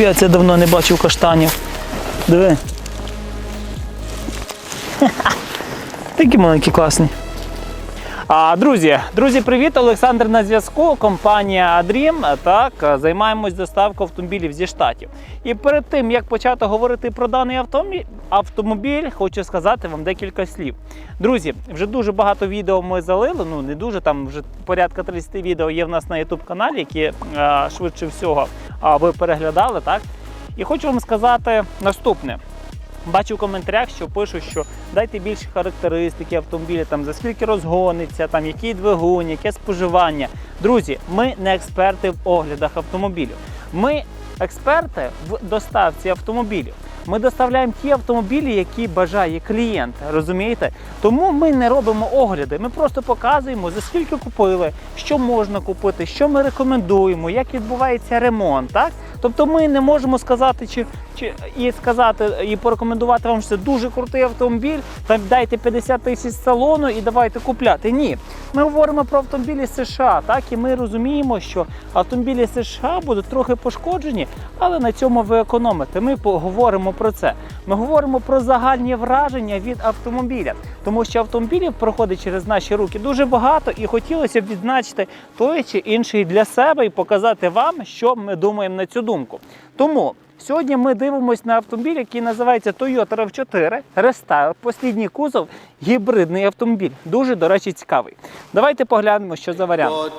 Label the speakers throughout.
Speaker 1: Капець, я давно не бачив каштанів. Диви. Такі маленькі класні. Друзі, друзі, привіт! Олександр на зв'язку. Компанія Dream. Так, займаємось доставкою автомобілів зі штатів. І перед тим як почати говорити про даний автомобіль, хочу сказати вам декілька слів. Друзі, вже дуже багато відео ми залили. Ну не дуже там вже порядка 30 відео є в нас на YouTube каналі, які швидше всього ви переглядали. Так і хочу вам сказати наступне. Бачу в коментарях, що пишуть, що дайте більше характеристики автомобіля, там за скільки розгониться, там який двигун, яке споживання. Друзі, ми не експерти в оглядах автомобілів. Ми експерти в доставці автомобілів. Ми доставляємо ті автомобілі, які бажає клієнт. Розумієте? Тому ми не робимо огляди. Ми просто показуємо за скільки купили, що можна купити, що ми рекомендуємо, як відбувається ремонт. Так? Тобто ми не можемо сказати, чи, чи і сказати, і порекомендувати вам, що це дуже крутий автомобіль, там дайте 50 тисяч салону і давайте купляти. Ні. Ми говоримо про автомобілі США, так і ми розуміємо, що автомобілі США будуть трохи пошкоджені, але на цьому ви економите. Ми поговоримо про це. Ми говоримо про загальні враження від автомобіля, тому що автомобілів проходить через наші руки дуже багато, і хотілося б відзначити той чи інший для себе і показати вам, що ми думаємо на цю думку. Тому сьогодні ми дивимося на автомобіль, який називається Toyota RAV4 Restyle, послідній кузов, гібридний автомобіль. Дуже, до речі, цікавий. Давайте поглянемо, що за варіант.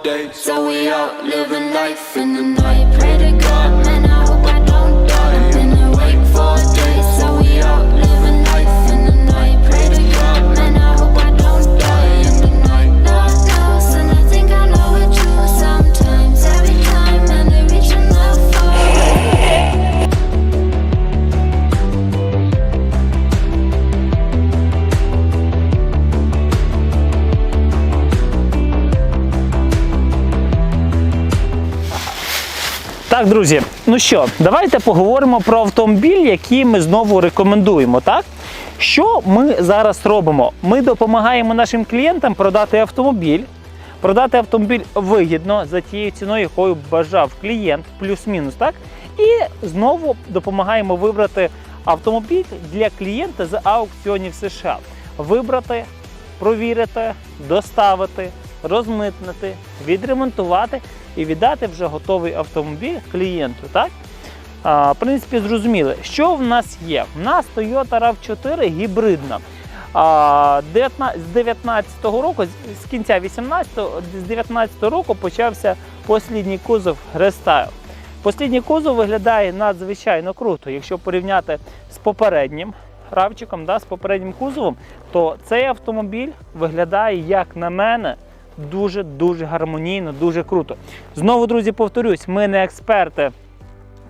Speaker 1: Так, друзі, ну що, давайте поговоримо про автомобіль, який ми знову рекомендуємо. Так? Що ми зараз робимо? Ми допомагаємо нашим клієнтам продати автомобіль, продати автомобіль вигідно за тією ціною, якою бажав клієнт, плюс-мінус, так? І знову допомагаємо вибрати автомобіль для клієнта з аукціонів США. Вибрати, провірити, доставити, розмитнити, відремонтувати і віддати вже готовий автомобіль клієнту. Так? А, в принципі, зрозуміли, що в нас є. В нас Toyota RAV4 гібридна. А, 19 з 19-го року, з- кінця 18-го, з 19-го року почався послідній кузов Restyle. Послідній кузов виглядає надзвичайно круто. Якщо порівняти з попереднім равчиком, да, з попереднім кузовом, то цей автомобіль виглядає, як на мене, дуже-дуже гармонійно, дуже круто. Знову, друзі, повторюсь, ми не експерти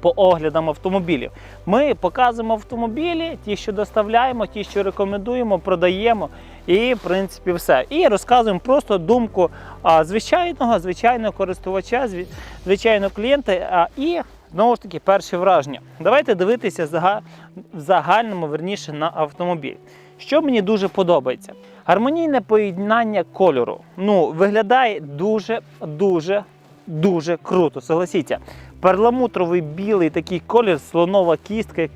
Speaker 1: по оглядам автомобілів. Ми показуємо автомобілі, ті, що доставляємо, ті, що рекомендуємо, продаємо, і в принципі все. І розказуємо просто думку звичайного, звичайного користувача, звичайного клієнта. І знову ж таки перші враження. Давайте дивитися в загальному верніше на автомобіль. Що мені дуже подобається? Гармонійне поєднання кольору. Ну, виглядає дуже, дуже, круто. Согласіться. Перламутровий білий такий колір, слонова кістка,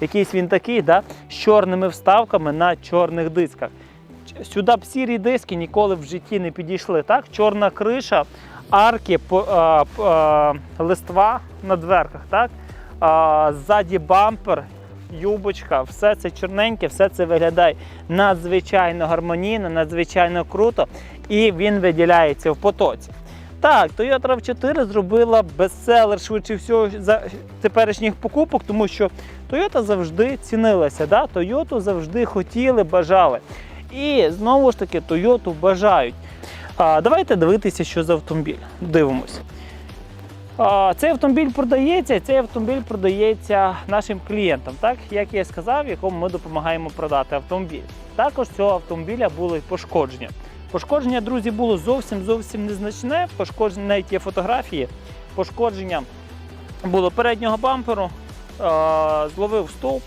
Speaker 1: якийсь він такий, да, з чорними вставками на чорних дисках. Сюди б сірі диски ніколи в житті не підійшли. Так? Чорна криша, арки, по- листва на дверках, так? Ззаді бампер, юбочка, все це чорненьке, все це виглядає надзвичайно гармонійно, надзвичайно круто, і він виділяється в потоці. Так, Toyota RAV4 зробила бестселер швидше всього за теперішніх покупок, тому що Toyota завжди цінилася. Да? Toyota завжди хотіли, бажали. І знову ж таки Toyota бажають. А, давайте дивитися, що за автомобіль. Дивимося. Цей автомобіль продається, цей автомобіль продається нашим клієнтам, так як я сказав, якому ми допомагаємо продати автомобіль. Також цього автомобіля були пошкодження. Пошкодження, друзі, було зовсім зовсім незначне. Пошкодження навіть є фотографії. Пошкодження було переднього бамперу, зловив стовп,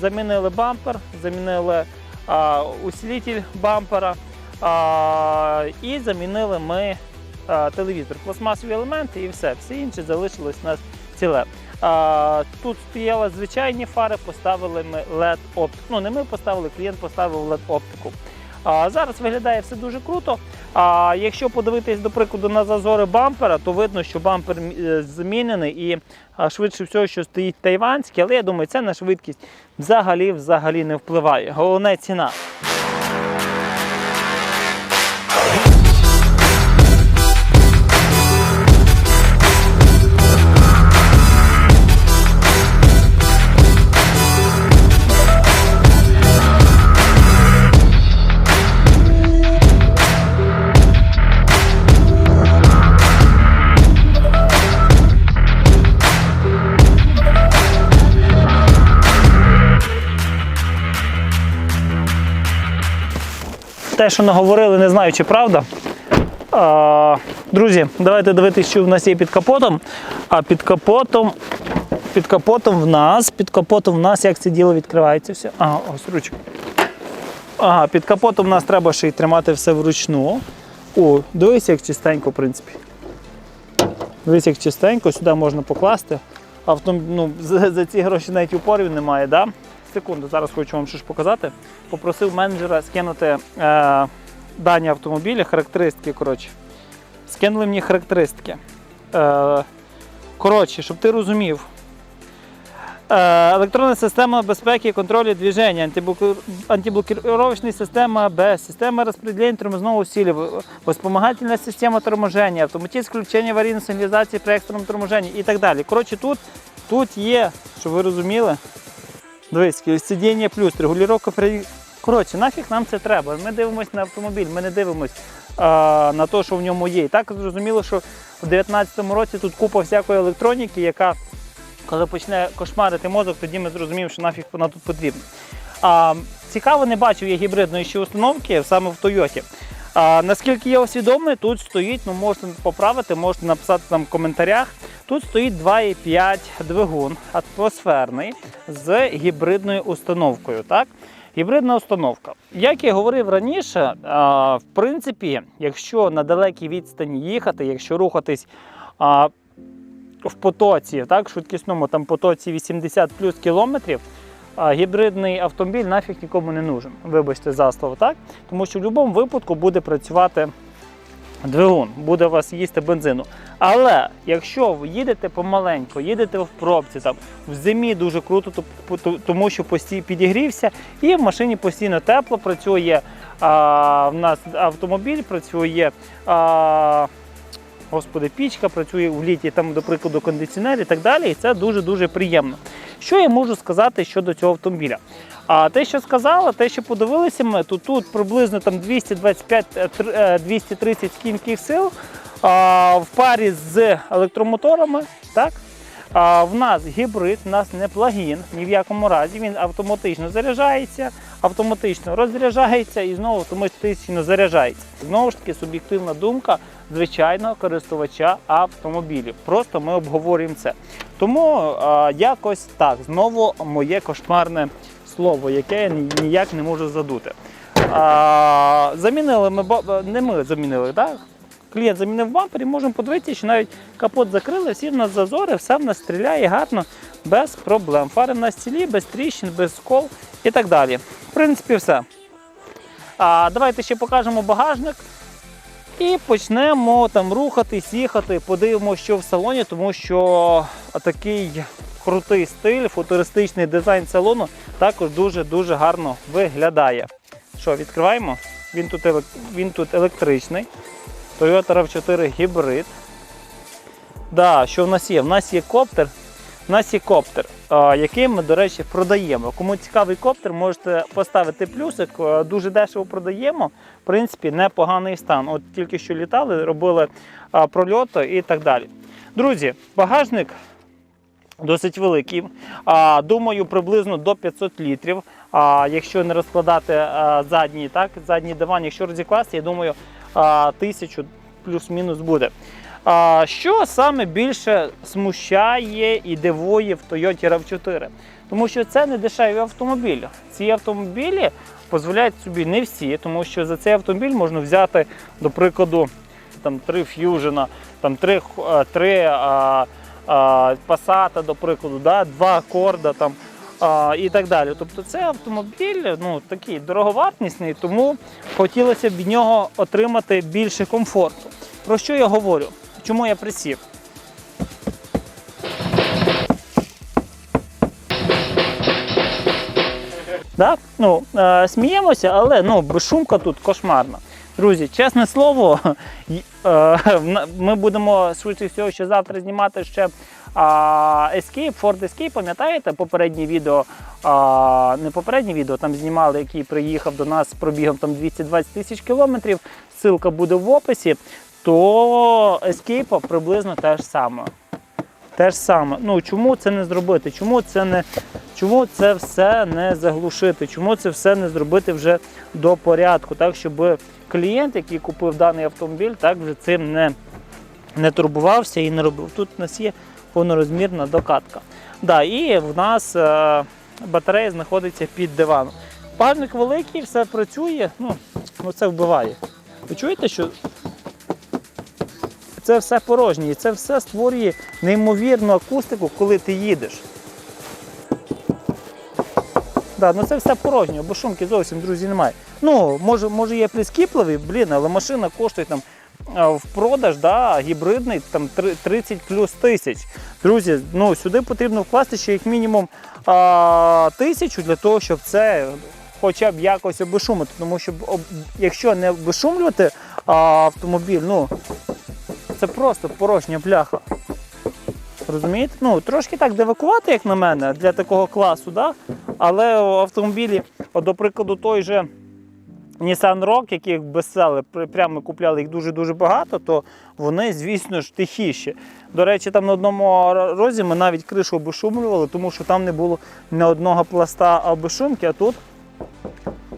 Speaker 1: замінили бампер, замінили усилитель бампера і замінили ми телевізор, пластмасові елементи і все. Все інше залишилось у нас ціле. Тут стояли звичайні фари, поставили ми LED оптику. Ну не ми поставили, клієнт поставив LED оптику. Зараз виглядає все дуже круто. А якщо подивитись, до прикладу, на зазори бампера, то видно, що бампер е, змінений і швидше всього, що стоїть тайванський, але я думаю, це на швидкість взагалі взагалі не впливає. Головне ціна. Те, що наговорили, не знаю, чи правда. А, друзі, давайте дивитися, що в нас є під капотом. А під капотом, під капотом в нас, під капотом в нас, як це діло відкривається все. Ага, ось ручка. Ага, під капотом в нас треба ще й тримати все вручну. О, дивись, як чистенько, в принципі. Дивись, як чистенько, сюди можна покласти. Автом... Ну, за, за ці гроші навіть упорів немає, да? Секунду, зараз хочу вам щось показати. Попросив менеджера скинути е, дані автомобіля, характеристики. коротше. Скинули мені характеристики. Е, коротше, щоб ти розумів. Е, електронна система безпеки і контролю движення, антиблоку- система АБС, система распределения тормозного усилия, вспомогательная система торможения, автоматичне включення аварійної сигналізації при екстреному торможенні і так далі. Коротше, тут, тут є, щоб ви розуміли, Дивись, сидіння плюс, регулювання при. Коротше, нафіг нам це треба. Ми дивимося на автомобіль, ми не дивимося на те, що в ньому є. І так зрозуміло, що в 2019 році тут купа всякої електроніки, яка, коли почне кошмарити мозок, тоді ми зрозуміємо, що нафіг вона тут потрібна. А, цікаво, не бачив я гібридної ще установки саме в Тойоті. А, наскільки я усвідомлений, тут стоїть, ну можете поправити, можете написати там в коментарях. Тут стоїть 2,5 двигун атмосферний з гібридною установкою. Так? Гібридна установка. Як я говорив раніше, а, в принципі, якщо на далекій відстані їхати, якщо рухатись а, в потоці, так, швидкісному там потоці 80 плюс кілометрів, гібридний автомобіль нафіг нікому не нужен. Вибачте за слово, так? Тому що в будь-якому випадку буде працювати двигун, буде у вас їсти бензину. Але якщо ви їдете помаленько, їдете в пробці, там в зимі дуже круто, то- то- тому що постійно підігрівся, і в машині постійно тепло працює. А, в нас автомобіль працює. А, Господи, пічка працює в літі, там, до прикладу, кондиціонер і так далі. І це дуже-дуже приємно. Що я можу сказати щодо цього автомобіля? А те, що сказала, те, що подивилися ми, то тут приблизно там 225-230 кінських сил а, в парі з електромоторами. Так? А, в нас гібрид, в нас не плагін ні в якому разі. Він автоматично заряджається, автоматично розряджається і знову автоматично заряджається. Знову ж таки, суб'єктивна думка звичайного користувача автомобілів. Просто ми обговорюємо це. Тому а, якось так, знову моє кошмарне слово, яке я ніяк не можу задути. А, замінили ми не ми замінили, так? Клієнт замінив бампер і можемо подивитися, що навіть капот закрили, всі в нас зазори, все в нас стріляє гарно, без проблем. Фари в нас цілі, без тріщин, без скол і так далі. В принципі, все. А, давайте ще покажемо багажник. І почнемо там рухатись, їхати, подивимося, що в салоні, тому що такий крутий стиль, футуристичний дизайн салону також дуже-дуже гарно виглядає. Що, відкриваємо? Він тут, він тут електричний. Toyota RAV4 гібрид. Да, що в нас є? В нас є коптер. В нас є коптер, який ми, до речі, продаємо. Кому цікавий коптер, можете поставити плюсик. Дуже дешево продаємо. В принципі, непоганий стан. От тільки що літали, робили прольоти і так далі. Друзі, багажник досить великий. Думаю, приблизно до 500 літрів. Якщо не розкладати задній, так, задній диван, якщо розікласти, я думаю, тисячу плюс-мінус буде. А, що саме більше смущає і дивує в Toyota RAV4? Тому що це не дешеві автомобілі. Ці автомобілі дозволяють собі не всі, тому що за цей автомобіль можна взяти, до прикладу, там три Fusion, там три, е, три а, а, Passat, до прикладу, да, два акорда там. А, і так далі. Тобто це автомобіль ну, такий дороговартісний, тому хотілося б від нього отримати більше комфорту. Про що я говорю? Чому я присів? Да? Ну, е, сміємося, але ну, безшумка тут кошмарна. Друзі, чесне слово, е, ми будемо швидше всього ще завтра знімати ще а, Escape, Ford Escape, пам'ятаєте, попереднє відео, а, не попереднє відео, там знімали, який приїхав до нас пробігом там 220 тисяч кілометрів, ссылка буде в описі, то Escape приблизно те ж саме. Те ж саме. Ну чому це не зробити? Чому це не чому це все не заглушити? Чому це все не зробити вже до порядку, так щоб клієнт, який купив даний автомобіль, так вже цим не, не турбувався і не робив. Тут у нас є повнорозмірна докатка. Да, і в нас е, батарея знаходиться під диваном. Багажник великий, все працює, ну, ну це вбиває. Ви чуєте, що це все порожнє, і це все створює неймовірну акустику, коли ти їдеш. Да, ну це все порожнє, бо шумки зовсім, друзі, немає. Ну, може, може є прискіпливий, блін, але машина коштує там в продаж, да, гібридний, там 30 плюс тисяч. Друзі, ну сюди потрібно вкласти ще як мінімум а, тисячу для того, щоб це хоча б якось обешумити. Тому що якщо не обешумлювати а, автомобіль, ну це просто порожня бляха. Розумієте? Ну, трошки так девакувати, як на мене, для такого класу, да? але автомобілі, до прикладу, той же Nissan Rogue, яких бестсели, при- прямо купляли їх дуже-дуже багато, то вони, звісно ж, тихіші. До речі, там на одному розі ми навіть кришу обешумлювали, тому що там не було ні одного пласта обешумки, а тут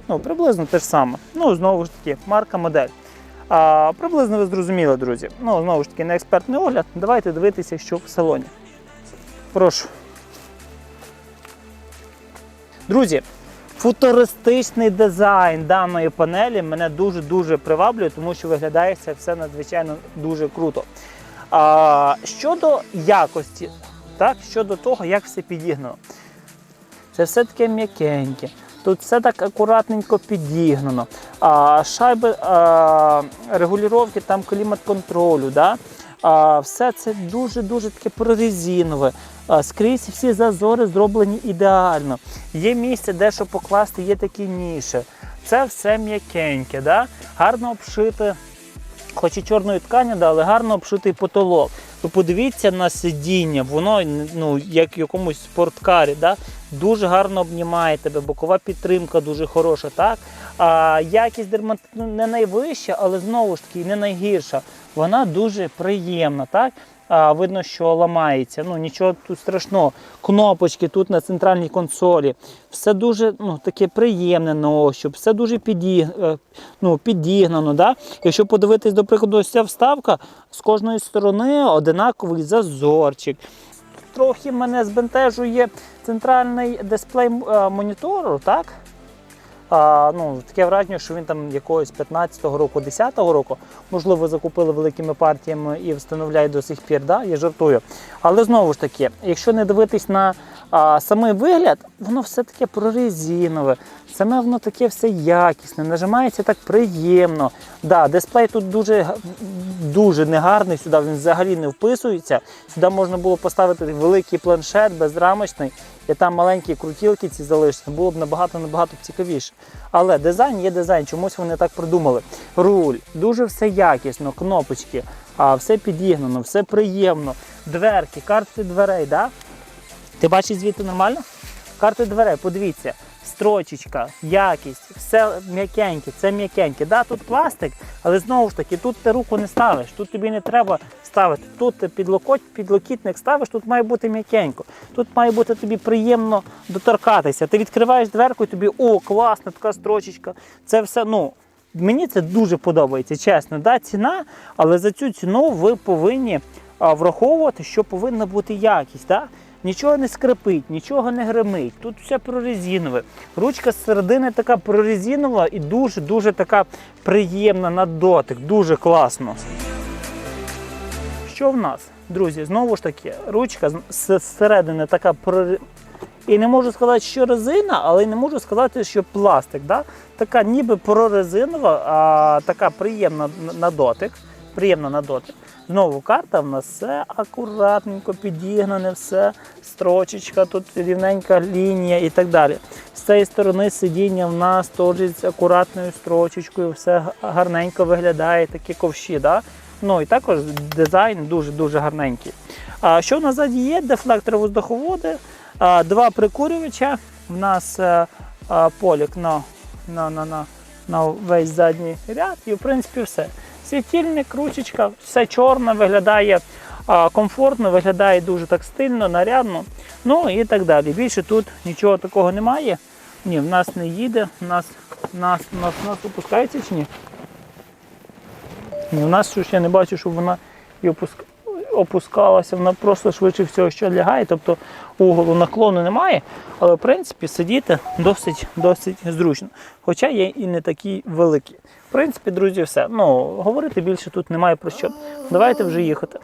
Speaker 1: ну, приблизно те ж саме. Ну, знову ж таки, марка модель. А, приблизно ви зрозуміли, друзі. Ну, знову ж таки, не експертний огляд. Давайте дивитися, що в салоні. Прошу. Друзі, футуристичний дизайн даної панелі мене дуже-дуже приваблює, тому що виглядає це все надзвичайно дуже круто. А, щодо якості, так, щодо того, як все підігнано. Це все таке м'якеньке. Тут все так акуратненько підігнано. А, шайби а, регулювання там клімат-контролю. Да? А, все це дуже-дуже таке прорезинове. Скрізь всі зазори зроблені ідеально. Є місце, де що покласти, є такі ніші. Це все м'якеньке, да? гарно обшите хоч і чорної ткані, да, але гарно обшитий потолок. Ви подивіться на сидіння, воно ну, як в якомусь спорткарі, да? дуже гарно обнімає тебе, бокова підтримка дуже хороша. Так? А якість дерматину не найвища, але знову ж таки не найгірша. Вона дуже приємна. Так? Видно, що ламається. Ну нічого тут страшного. Кнопочки тут на центральній консолі. Все дуже ну, таке приємне на ощуп, все дуже підіг... е, ну, підігнано. Да? Якщо подивитись, до прикладу, ця вставка з кожної сторони одинаковий зазорчик. Трохи мене збентежує центральний дисплей е, монітору, так? А, ну, таке враження, що він там якогось 15-го року, 10-го року, можливо, закупили великими партіями і встановляють до сих пір, да? я жартую. Але знову ж таки, якщо не дивитись на а, самий вигляд, воно все таке прорезинове, саме воно таке все якісне, нажимається так приємно. Да, дисплей тут дуже, дуже негарний, сюди він взагалі не вписується. Сюди можна було поставити великий планшет безрамочний, і там маленькі крутілки ці залишаться, було б набагато-набагато цікавіше. Але дизайн є дизайн, чомусь вони так придумали. Руль, дуже все якісно, кнопочки, а, все підігнано, все приємно. Дверки, карти дверей, да? Ти бачиш звідти нормально? Карти дверей, подивіться, строчечка, якість, все м'якеньке, це м'якеньке. Да, тут пластик, але знову ж таки, тут ти руку не ставиш, тут тобі не треба ставити. Тут підлокоть, підлокітник ставиш, тут має бути м'якенько. Тут має бути тобі приємно доторкатися. Ти відкриваєш дверку і тобі, о, класна така строчечка. Це все, ну. Мені це дуже подобається, чесно. Да, ціна, але за цю ціну ви повинні враховувати, що повинна бути якість. Да? Нічого не скрипить, нічого не гримить. Тут все прорезинове. Ручка з середини така прорезинова і дуже-дуже така приємна на дотик, дуже класно. Що в нас? друзі, знову ж таки, ручка зсередини така прори- і не можу сказати, що резина, але й не можу сказати, що пластик. Да? Така ніби прорезинова, а така приємна на- на дотик. Приємна на дотик. Знову карта в нас все акуратненько підігнане, все, строчечка, тут рівненька лінія і так далі. З цієї сторони сидіння в нас теж з акуратною строчечкою, все гарненько виглядає, такі ковші. Да? Ну і також дизайн дуже-дуже гарненький. А що в є? Дефлектор воздуховоди, а, два прикурювача. В нас е, а, полік на, на, на, на, на весь задній ряд, і в принципі все. Світильник, ручечка, все чорне, виглядає комфортно, виглядає дуже так стильно, нарядно. Ну і так далі. Більше тут нічого такого немає. Ні, в нас не їде, в нас, нас, нас, нас опускається чи ні? Ні, в нас я не бачу, щоб вона і опуск... опускалася, вона просто швидше всього що лягає, тобто уголу наклону немає, але в принципі сидіти досить, досить зручно. Хоча є і не такі великі. В принципі, друзі, все. Ну, говорити більше тут немає про що. Давайте вже їхати.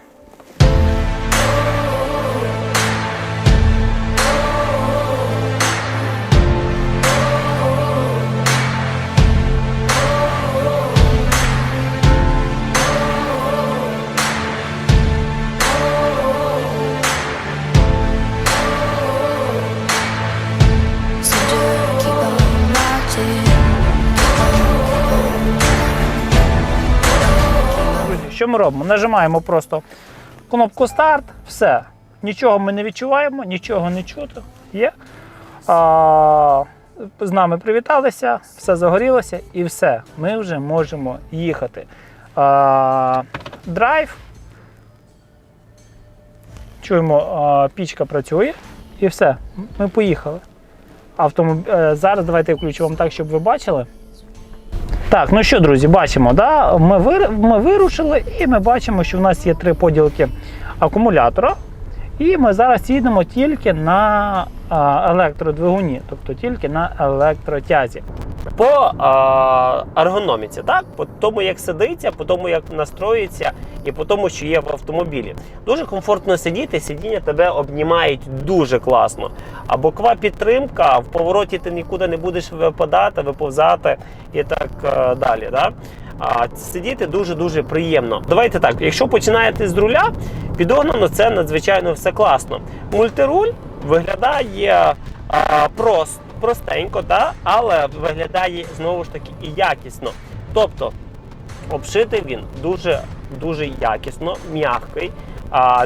Speaker 1: Що ми робимо? Нажимаємо просто кнопку старт, все. Нічого ми не відчуваємо, нічого не чути. Є. А, з нами привіталися, все загорілося і все. Ми вже можемо їхати. А, драйв. Чуємо, а, пічка працює і все. Ми поїхали. Автомоб... е, Зараз давайте я включу вам так, щоб ви бачили. Так, ну що, друзі, бачимо, да? ми, вир... ми вирушили і ми бачимо, що в нас є три поділки акумулятора. І ми зараз їдемо тільки на електродвигуні, тобто тільки на електротязі.
Speaker 2: По а, ергономіці, так? По тому, як сидиться, по тому, як настроїться, і по тому, що є в автомобілі. Дуже комфортно сидіти, сидіння тебе обнімають дуже класно. А бокова підтримка, в повороті ти нікуди не будеш випадати, виповзати і так е, далі. Да? Сидіти дуже-дуже приємно. Давайте так, якщо починаєте з руля, підогнано це надзвичайно все класно. Мультируль виглядає а, прост, простенько, та, але виглядає знову ж таки і якісно. Тобто обшитий він дуже дуже якісно, м'який,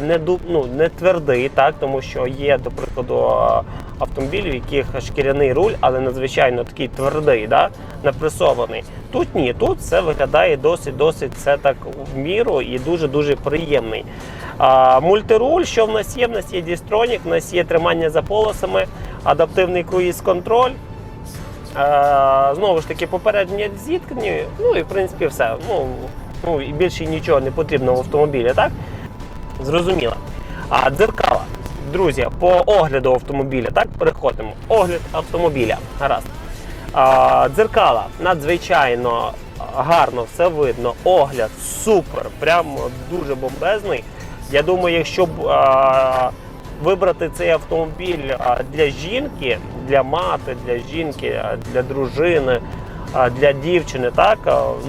Speaker 2: не ну, не твердий, так тому що є, до прикладу, а, автомобілі, в яких шкіряний руль, але надзвичайно такий твердий, да, напресований. Тут ні, тут все виглядає досить, досить це так в міру і дуже дуже приємний. А, мультируль, що в нас є? В нас є дістронік, в нас є тримання за полосами, адаптивний круїз-контроль. Знову ж таки, попередження зіткнені, ну і в принципі все. Ну, ну і більше нічого не потрібно в автомобілі, так? Зрозуміло. А дзеркала. Друзі, по огляду автомобіля, так, переходимо. Огляд автомобіля. Гаразд. А, дзеркала надзвичайно гарно все видно. Огляд супер, прямо дуже бомбезний. Я думаю, якщо б а, вибрати цей автомобіль для жінки, для мати, для жінки, для дружини, для дівчини, так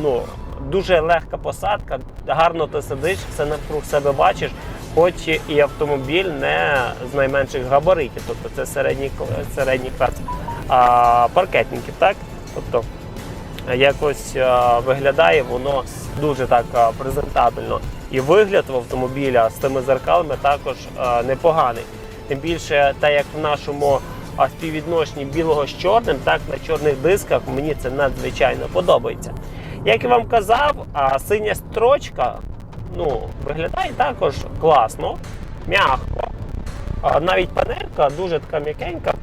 Speaker 2: ну дуже легка посадка, гарно ти сидиш, все навкруг себе бачиш. Хоч і автомобіль не з найменших габаритів, тобто це середній, середній клас а, паркетників, так? Тобто якось а, виглядає воно дуже так а, презентабельно. І вигляд в автомобіля з тими зеркалами також а, непоганий. Тим більше, так як в нашому співвідношенні білого з чорним, так на чорних дисках мені це надзвичайно подобається. Як я вам казав, синя строчка ну, виглядає також класно, м'яко. Навіть панелька дуже така м'якенька,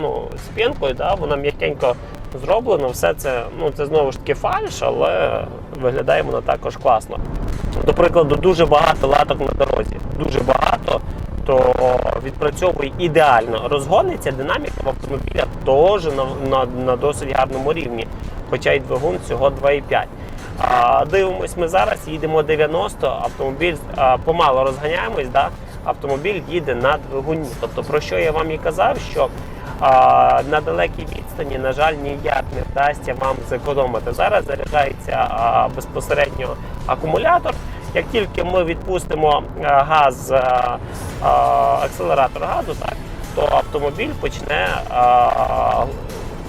Speaker 2: ну, з пінкою, да, вона м'якенько зроблена. Все це, ну, це знову ж таки фальш, але виглядає вона також класно. До прикладу, дуже багато латок на дорозі. Дуже багато, то відпрацьовує ідеально. Розгониться динаміка в автомобіля теж на, на, на досить гарному рівні. Хоча й двигун всього 2,5. А, дивимось, ми зараз їдемо 90, автомобіль а, помало розганяємось, да? автомобіль їде на двигуні. Тобто, про що я вам і казав, що а, на далекій відстані, на жаль, ніяк не вдасться вам зекономити. Зараз заряджається а, безпосередньо акумулятор. Як тільки ми відпустимо газ, акселератор газу, так, то автомобіль почне, а,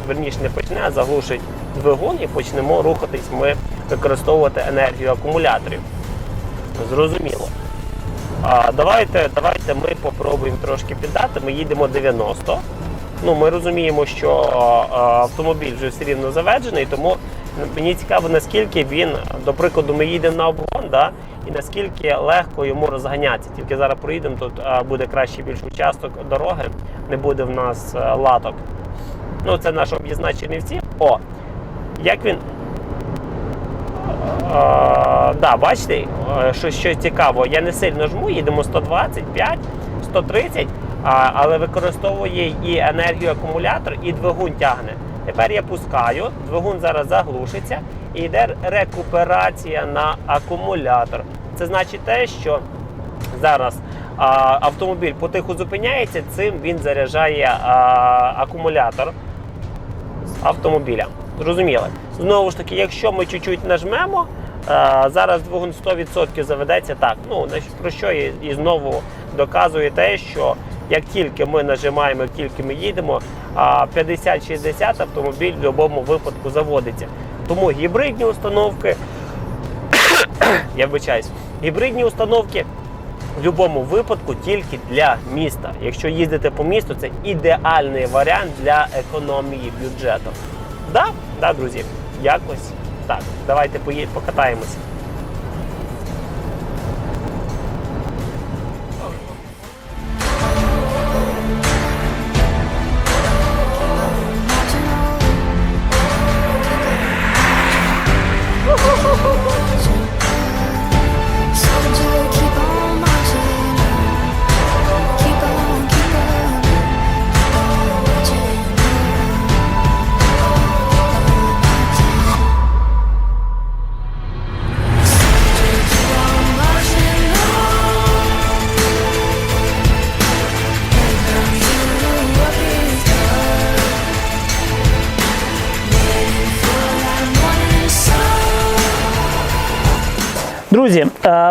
Speaker 2: верніше не почне, а заглушить двигун і почнемо рухатись ми використовувати енергію акумуляторів. Зрозуміло. А, давайте, давайте ми попробуємо трошки піддати. Ми їдемо 90. Ну, ми розуміємо, що автомобіль вже все рівно заведений, тому мені цікаво, наскільки він, до прикладу, ми їдемо на обгон, да, і наскільки легко йому розганятися. Тільки зараз проїдемо, тут буде кращий більш участок дороги, не буде в нас латок. Ну, це наша об'їзна Чернівці. О, як він. Е, да, бачите, е, що, що цікаво, я не сильно жму, їдемо 125, 130, а, але використовує і енергію акумулятор, і двигун тягне. Тепер я пускаю, двигун зараз заглушиться і йде рекуперація на акумулятор. Це значить те, що зараз а, автомобіль потиху зупиняється, цим він заряджає а, акумулятор автомобіля. Зрозуміли? Знову ж таки, якщо ми чуть-чуть нажмемо, е, зараз двигун 100% заведеться так. Ну, про що і, і знову доказує те, що як тільки ми нажимаємо, як тільки ми їдемо, 50-60 автомобіль в будь-якому випадку заводиться. Тому гібридні установки, я вибачаюсь, гібридні установки в будь-якому випадку тільки для міста. Якщо їздите по місту, це ідеальний варіант для економії бюджету. Да, да, друзі, якось так. Давайте покатаємося.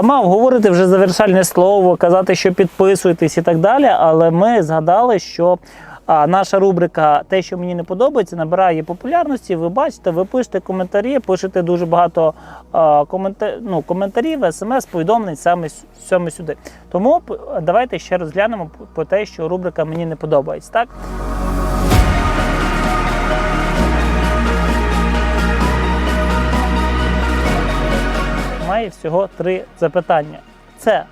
Speaker 1: Мав говорити вже завершальне слово, казати, що підписуйтесь і так далі. Але ми згадали, що наша рубрика Те, що мені не подобається, набирає популярності. Ви бачите, ви пишете коментарі, пишете дуже багато а, комента... ну, коментарів, смс, повідомлень саме, саме сюди. Тому давайте ще розглянемо по те, що рубрика мені не подобається. Так? Має всього три запитання. Це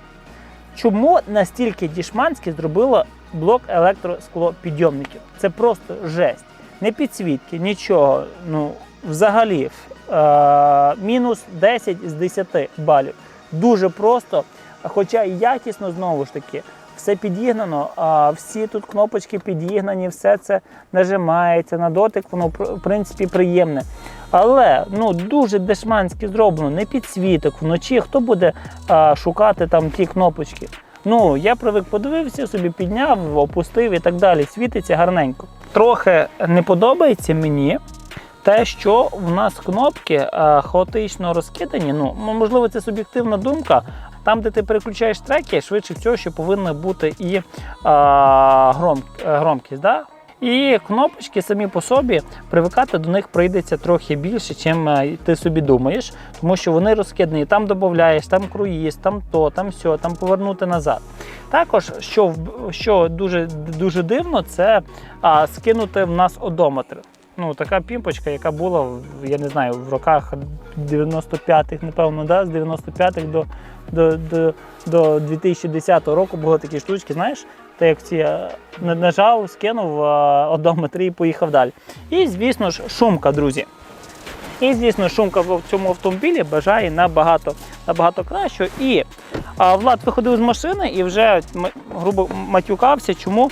Speaker 1: чому настільки дішманське зробило блок електросклопідйомників? Це просто жесть. Не підсвітки, нічого. Ну, взагалі, е- мінус 10 з 10 балів. Дуже просто, хоча якісно знову ж таки. Все підігнано, а всі тут кнопочки підігнані, все це нажимається на дотик, воно в принципі приємне. Але ну дуже дешманськи зроблено, не підсвіток. Вночі хто буде а, шукати там ті кнопочки? Ну, я привик подивився, собі підняв, опустив і так далі. Світиться гарненько. Трохи не подобається мені те, що в нас кнопки хаотично розкидані. Ну, можливо, це суб'єктивна думка. Там, де ти переключаєш треки, швидше всього, що повинна бути і а, гром, е, громкість. Да? І кнопочки самі по собі привикати до них прийдеться трохи більше, чим е, ти собі думаєш, тому що вони розкидані. Там додаєш, там круїз, там то, там сьо, там повернути назад. Також, що, що дуже, дуже дивно, це а, скинути в нас одометр. Ну, така пімпочка, яка була, я не знаю, в роках 95-х, напевно, да, з 95-х до, до, до, до 2010 року були такі штучки, знаєш, ти як ці е, нажав, скинув е, одометр і поїхав далі. І, звісно ж, шумка, друзі. І, звісно, шумка в цьому автомобілі бажає набагато, набагато кращого. І а, Влад виходив з машини і вже грубо матюкався. Чому?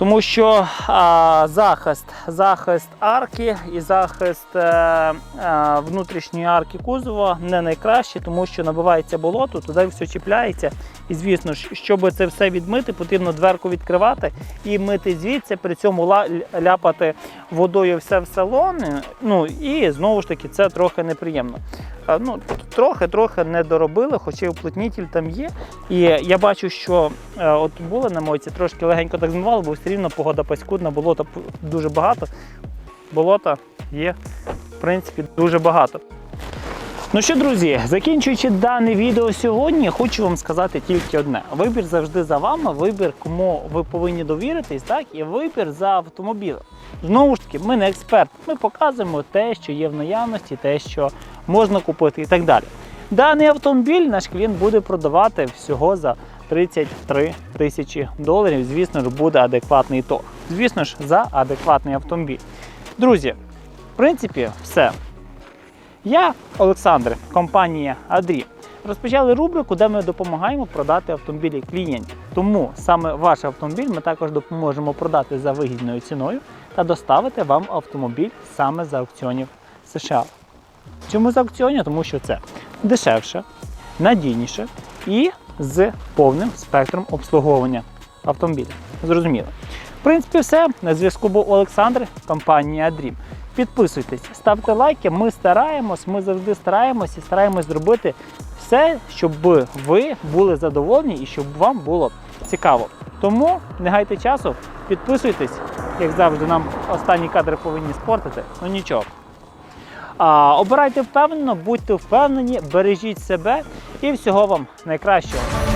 Speaker 1: Тому що а, захист, захист арки і захист а, а, внутрішньої арки кузова не найкращий, тому що набивається болото, туди все чіпляється. І звісно ж, щоб це все відмити, потрібно дверку відкривати і мити звідси, при цьому ляпати водою все в салон. Ну і знову ж таки це трохи неприємно. Ну, трохи-трохи не доробили, хоча і уплотнітель там є. І я бачу, що е, от були на мойці, трошки легенько так змивали, бо все рівно погода паскудна, болота дуже багато. Болота є, в принципі, дуже багато. Ну що, друзі, закінчуючи дане відео сьогодні, хочу вам сказати тільки одне: вибір завжди за вами, вибір, кому ви повинні довіритись, так, і вибір за автомобілем. Знову ж таки, ми не експерт, ми показуємо те, що є в наявності, те, що можна купити і так далі. Даний автомобіль наш клієнт буде продавати всього за 33 тисячі доларів. Звісно ж, буде адекватний торг. Звісно ж, за адекватний автомобіль. Друзі, в принципі, все. Я, Олександр, компанія Адрі. Розпочали рубрику, де ми допомагаємо продати автомобілі клієнтів. Тому саме ваш автомобіль ми також допоможемо продати за вигідною ціною та доставити вам автомобіль саме з аукціонів США. Чому з аукціонів? Тому що це дешевше, надійніше і з повним спектром обслуговування автомобіля. Зрозуміло. В принципі, все. На зв'язку був Олександр, компанія Dream. Підписуйтесь, ставте лайки. Ми стараємось, ми завжди стараємось і стараємось зробити все, щоб ви були задоволені і щоб вам було цікаво. Тому не гайте часу, підписуйтесь, як завжди, нам останні кадри повинні спортити. Ну нічого. А, обирайте впевнено, будьте впевнені, бережіть себе і всього вам найкращого.